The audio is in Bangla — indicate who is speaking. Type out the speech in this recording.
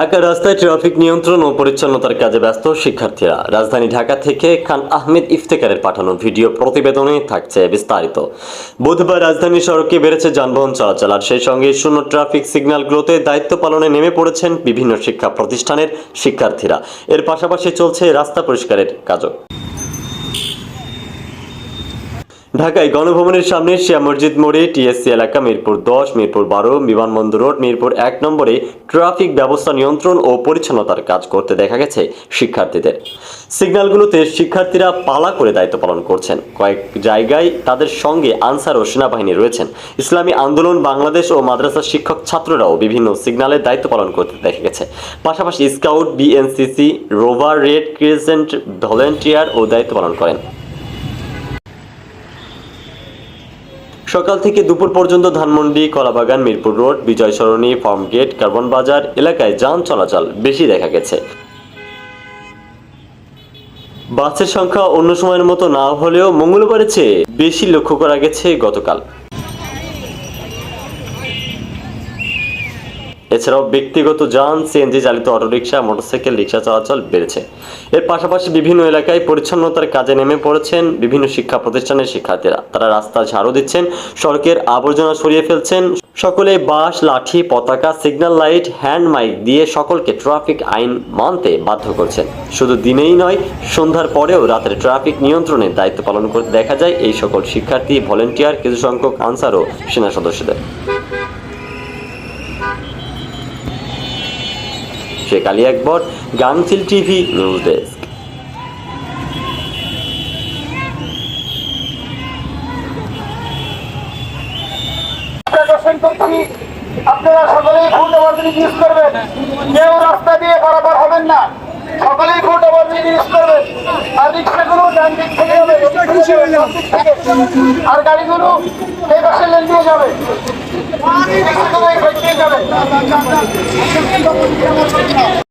Speaker 1: ঢাকা রাস্তায় ট্রাফিক নিয়ন্ত্রণ ও পরিচ্ছন্নতার কাজে ব্যস্ত শিক্ষার্থীরা রাজধানী ঢাকা থেকে খান আহমেদ ইফতেকারের পাঠানো ভিডিও প্রতিবেদনে থাকছে বিস্তারিত বুধবার রাজধানী সড়কে বেড়েছে যানবাহন চলাচল আর সেই সঙ্গে শূন্য ট্রাফিক সিগন্যালগুলোতে দায়িত্ব পালনে নেমে পড়েছেন বিভিন্ন শিক্ষা প্রতিষ্ঠানের শিক্ষার্থীরা এর পাশাপাশি চলছে রাস্তা পরিষ্কারের কাজও ঢাকায় গণভবনের সামনে শিয়া মসজিদ মোড়ে টিএসসি এলাকা মিরপুর দশ মিরপুর বারো বিমানবন্দর রোড মিরপুর এক নম্বরে ট্রাফিক ব্যবস্থা নিয়ন্ত্রণ ও পরিচ্ছন্নতার কাজ করতে দেখা গেছে শিক্ষার্থীদের সিগন্যালগুলোতে শিক্ষার্থীরা পালা করে দায়িত্ব পালন করছেন কয়েক জায়গায় তাদের সঙ্গে আনসার ও সেনাবাহিনী রয়েছেন ইসলামী আন্দোলন বাংলাদেশ ও মাদ্রাসা শিক্ষক ছাত্ররাও বিভিন্ন সিগন্যালের দায়িত্ব পালন করতে দেখা গেছে পাশাপাশি scout BNCC rover red crescent volunteer ও দায়িত্ব পালন করেন সকাল থেকে দুপুর পর্যন্ত ধানমন্ডি কলাবাগান মিরপুর রোড বিজয় সরণি ফার্ম গেট কার্বন বাজার এলাকায় যান চলাচল বেশি দেখা গেছে বাসের সংখ্যা অন্য সময়ের মতো না হলেও মঙ্গলবারের চেয়ে বেশি লক্ষ্য করা গেছে গতকাল এছাড়াও ব্যক্তিগত যান সিএনজি চালিত অটোরিকশা মোটরসাইকেল রিক্সা চলাচল বেড়েছে এর পাশাপাশি বিভিন্ন এলাকায় পরিচ্ছন্নতার কাজে নেমে পড়েছেন বিভিন্ন শিক্ষা প্রতিষ্ঠানের শিক্ষার্থীরা তারা রাস্তা ঝাড়ু দিচ্ছেন সড়কের আবর্জনা সরিয়ে ফেলছেন সকলে বাস লাঠি পতাকা সিগন্যাল লাইট হ্যান্ড মাইক দিয়ে সকলকে ট্রাফিক আইন মানতে বাধ্য করছেন শুধু দিনেই নয় সন্ধ্যার পরেও রাতের ট্রাফিক নিয়ন্ত্রণে দায়িত্ব পালন করতে দেখা যায় এই সকল শিক্ষার্থী ভলেন্টিয়ার কিছু সংখ্যক আনসার ও সেনা সদস্যদের শেখ আলী আকবর গানসিল টিভি নিউজ ডেস্ক আপনারা সকলেই ফুট আবাদী ইউজ করবেন কেউ রাস্তা দিয়ে বরাবর হবেন না সকলেই ফুট আবাদী ইউজ করবেন আর রিক্সাগুলো ডান দিক থেকে হবে আর গাড়িগুলো এই পাশে লেন দিয়ে যাবে যাবে